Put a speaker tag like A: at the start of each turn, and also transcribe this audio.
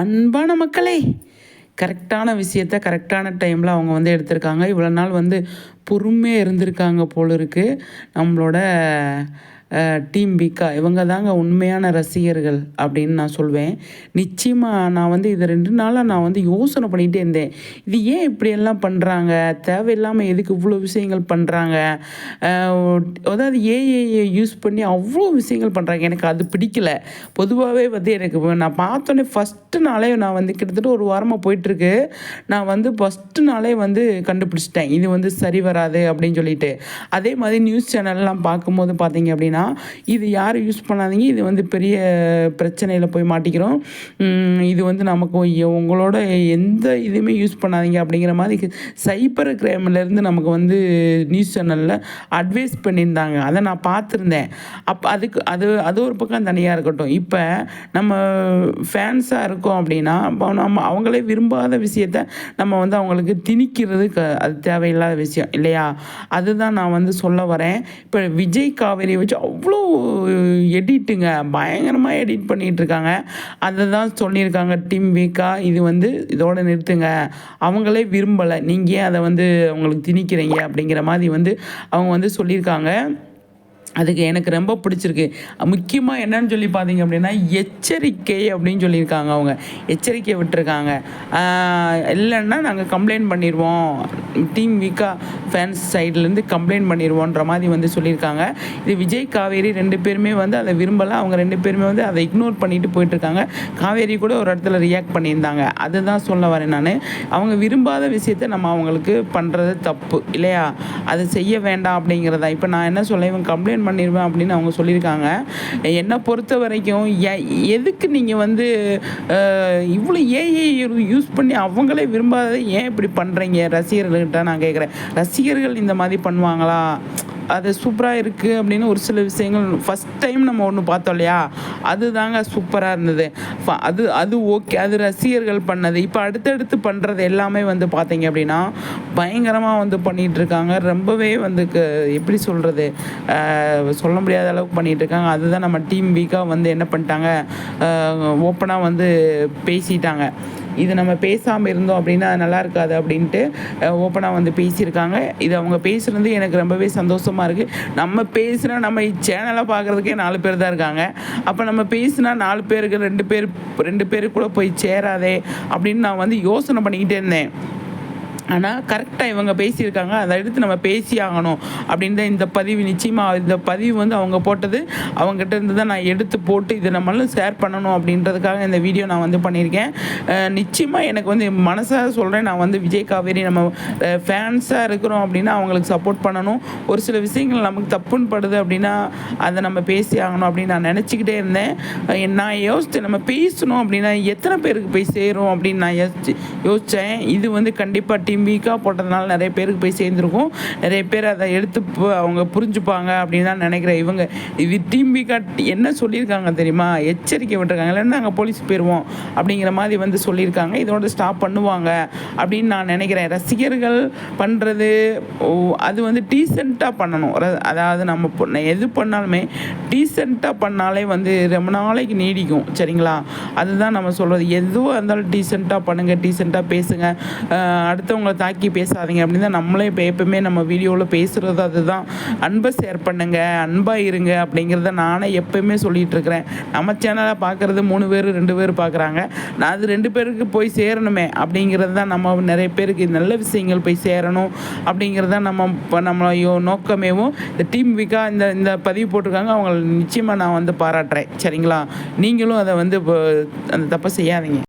A: அன்பான மக்களே கரெக்டான விஷயத்த கரெக்டான டைமில் அவங்க வந்து எடுத்திருக்காங்க. இவ்வளோ நாள் வந்து பொறுமையாக இருந்திருக்காங்க போல இருக்குது நம்மளோட டீம் பிகா. இவங்க தாங்க உண்மையான ரசிகர்கள் அப்படின்னு நான் சொல்வேன். நிச்சயமாக நான் வந்து இது ரெண்டு நாளாக நான் வந்து யோசனை பண்ணிகிட்டே இருந்தேன். இது ஏன் இப்படியெல்லாம் பண்ணுறாங்க தேவையில்லாமல் எதுக்கு இவ்வளோ விஷயங்கள் பண்ணுறாங்க அதாவது ஏஏஏ யூஸ் பண்ணி அவ்வளோ விஷயங்கள் பண்ணுறாங்க எனக்கு அது பிடிக்கல. பொதுவாகவே வந்து எனக்கு நான் பார்த்தோன்னே ஃபஸ்ட்டு நாளே நான் வந்து கிட்டத்தட்ட ஒரு வாரமாக போயிட்டுருக்கு நான் வந்து ஃபஸ்ட்டு நாளே வந்து கண்டுபிடிச்சிட்டேன். இது வந்து சரி வர வராது அப்படின்னு சொல்லிட்டு. அதே மாதிரி நியூஸ் சேனல்லாம் பார்க்கும்போது பார்த்தீங்க அப்படின்னா இது யாரும் யூஸ் பண்ணாதீங்க இது வந்து பெரிய பிரச்சனையில் போய் மாட்டிக்கிறோம். இது வந்து நமக்கு உங்களோட எந்த இதுவுமே யூஸ் பண்ணாதீங்க அப்படிங்கிற மாதிரி சைபர் கிரைம்லேருந்து நமக்கு வந்து நியூஸ் சேனலில் அட்வைஸ் பண்ணியிருந்தாங்க. அதை நான் பார்த்துருந்தேன். அப்போ அதுக்கு அது அது ஒரு பக்கம் தனியாக இருக்கட்டும். இப்போ நம்ம ஃபேன்ஸாக இருக்கோம் அப்படின்னா நம்ம அவங்களே விரும்பாத விஷயத்த நம்ம வந்து அவங்களுக்கு திணிக்கிறது க அது தேவையில்லாத விஷயம். இல்லை இல்லையா? அதுதான் நான் வந்து சொல்ல வரேன். இப்போ விஜய் காவேரி வச்சு அவ்வளோ எடிட்டுங்க. பயங்கரமாக எடிட் பண்ணிகிட்ருக்காங்க அதை தான் சொல்லியிருக்காங்க டீம் வீக்காக இது வந்து இதோட நிறுத்துங்க. அவங்களே விரும்பலை. நீங்கள் ஏன் அதை வந்து அவங்களுக்கு திணிக்கிறீங்க அப்படிங்கிற மாதிரி வந்து அவங்க வந்து சொல்லியிருக்காங்க. அதுக்கு எனக்கு ரொம்ப பிடிச்சிருக்கு. முக்கியமாக என்னன்னு சொல்லி பார்த்தீங்க அப்படின்னா எச்சரிக்கை அப்படின்னு சொல்லியிருக்காங்க அவங்க. எச்சரிக்கை விட்டுருக்காங்க. இல்லைன்னா நாங்கள் கம்ப்ளைண்ட் பண்ணிடுவோம் டீம் வீக்கா ஃபேன்ஸ் சைட்லேருந்து கம்ப்ளைண்ட் பண்ணிடுவோன்ற மாதிரி வந்து சொல்லியிருக்காங்க. இது விஜய் காவேரி ரெண்டு பேருமே வந்து அதை விரும்பலை. அவங்க ரெண்டு பேருமே வந்து அதை இக்னோர் பண்ணிட்டு போயிட்டுருக்காங்க. காவேரி கூட ஒரு இடத்துல ரியாக்ட் பண்ணியிருந்தாங்க. அதுதான் சொல்ல வரேன் நான். அவங்க விரும்பாத விஷயத்த நம்ம அவங்களுக்கு பண்ணுறது தப்பு இல்லையா? அதை செய்ய வேண்டாம் அப்படிங்கிறதா. இப்போ நான் என்ன சொல்ல இவங்க கம்ப்ளைண்ட் பண்ணிடுவேன் அப்படின்னு அவங்க சொல்லியிருக்காங்க. என்னை பொறுத்த வரைக்கும் எதுக்கு நீங்கள் வந்து இவ்வளோ ஏஐ யூஸ் பண்ணி அவங்களே விரும்பாத ஏன் இப்படி பண்ணுறீங்க ரசிகர்கள்கிட்ட நான் கேட்குறேன் ரசிகர்கள் இந்த மாதிரி பண்ணுவாங்களா? அது சூப்பராக இருக்குது அப்படின்னு ஒரு சில விஷயங்கள் ஃபஸ்ட் டைம் நம்ம ஒன்று பார்த்தோம் இல்லையா? அது தாங்க சூப்பராக இருந்தது அது அது ஓகே அது ரசிகர்கள் பண்ணது. இப்போ அடுத்தடுத்து பண்ணுறது எல்லாமே வந்து பார்த்தீங்க அப்படின்னா பயங்கரமாக வந்து பண்ணிகிட்ருக்காங்க ரொம்பவே வந்து எப்படி சொல்கிறது சொல்ல முடியாத அளவுக்கு பண்ணிகிட்ருக்காங்க அதுதான் நம்ம டீம் வீக்காக வந்து என்ன பண்ணிட்டாங்க? ஓப்பனாக வந்து பேசிட்டாங்க. இது நம்ம பேசாமல் இருந்தோம் அப்படின்னா நல்லா இருக்காது அப்படின்ட்டு ஓப்பனாக வந்து பேசியிருக்காங்க. இது அவங்க பேசுகிறது எனக்கு ரொம்பவே சந்தோஷமாக இருக்குது நம்ம பேசுனா நம்ம சேனலை பார்க்குறதுக்கே நாலு பேர் தான் இருக்காங்க. அப்போ நம்ம பேசுனா நாலு பேருக்கு ரெண்டு பேர் ரெண்டு பேருக்கு கூட போய் சேராதே அப்படின்னு நான் வந்து யோசனை பண்ணிக்கிட்டே இருந்தேன். ஆனால் கரெக்டாக இவங்க பேசியிருக்காங்க. அதை எடுத்து நம்ம பேசி ஆகணும் அப்படின்ற இந்த பதிவு நிச்சயமாக இந்த பதிவு வந்து அவங்க போட்டது அவங்ககிட்ட இருந்து தான் நான் எடுத்து போட்டு இதை நம்மளும் ஷேர் பண்ணணும் அப்படின்றதுக்காக இந்த வீடியோ நான் வந்து பண்ணியிருக்கேன். நிச்சயமாக எனக்கு வந்து மனசாக சொல்கிறேன் நான் வந்து விஜய் காவேரி நம்ம ஃபேன்ஸாக இருக்கிறோம் அப்படின்னா அவங்களுக்கு சப்போர்ட் பண்ணணும். ஒரு சில விஷயங்கள் நமக்கு தப்புன்னு படுது அப்படின்னா அதை நம்ம பேசி ஆகணும் அப்படின்னு நான் நினச்சிக்கிட்டே இருந்தேன். நான் யோசித்து நம்ம பேசணும் அப்படின்னா எத்தனை பேருக்கு போய் சேரும் அப்படின்னு நான் யோசிச்சு யோசித்தேன் இது வந்து கண்டிப்பாக டி டீம் வீக்காக போட்டதுனால நிறைய பேருக்கு போய் சேர்ந்துருக்கும். நிறைய பேர் அதை எடுத்து அவங்க புரிஞ்சுப்பாங்க அப்படின்னு தான் நினைக்கிறேன் இவங்க. இது டீம் வீக்காக என்ன சொல்லியிருக்காங்க தெரியுமா? எச்சரிக்கை விட்டுருக்காங்க. இல்லைன்னா நாங்கள் போலீஸ் போயிடுவோம் அப்படிங்கிற மாதிரி வந்து சொல்லியிருக்காங்க. இதோட ஸ்டாப் பண்ணுவாங்க அப்படின்னு நான் நினைக்கிறேன். ரசிகர்கள் பண்ணுறது அது வந்து டீசெண்டாக பண்ணணும். அதாவது நம்ம எது பண்ணாலுமே டீசெண்டாக பண்ணாலே வந்து ரொம்ப நாளைக்கு நீடிக்கும். சரிங்களா? அதுதான் நம்ம சொல்கிறது எதுவாக இருந்தாலும் டீசெண்டாக பண்ணுங்கள் டீசெண்டாக பேசுங்க. அடுத்தவங்க மற்றவங்களை தாக்கி பேசாதீங்க அப்படின்னு தான் நம்மளே இப்போ எப்பவுமே நம்ம வீடியோவில் பேசுகிறது அதுதான். அன்பை ஷேர் பண்ணுங்க அன்பாக இருங்க அப்படிங்கிறத நானே எப்போயுமே சொல்லிகிட்டு இருக்கிறேன். நம்ம சேனலை பார்க்குறது மூணு பேர் ரெண்டு பேர் பார்க்குறாங்க நான் அது ரெண்டு பேருக்கு போய் சேரணுமே அப்படிங்கிறது தான் நம்ம நிறைய பேருக்கு நல்ல விஷயங்கள் போய் சேரணும் அப்படிங்கிறது தான் நம்ம இப்போ நம்ம நோக்கமேவும் இந்த டீம் வீக்காக இந்த இந்த பதிவு போட்டிருக்காங்க அவங்களை நிச்சயமாக நான் வந்து பாராட்டுறேன். சரிங்களா? நீங்களும் அதை வந்து அந்த தப்பை செய்யாதீங்க.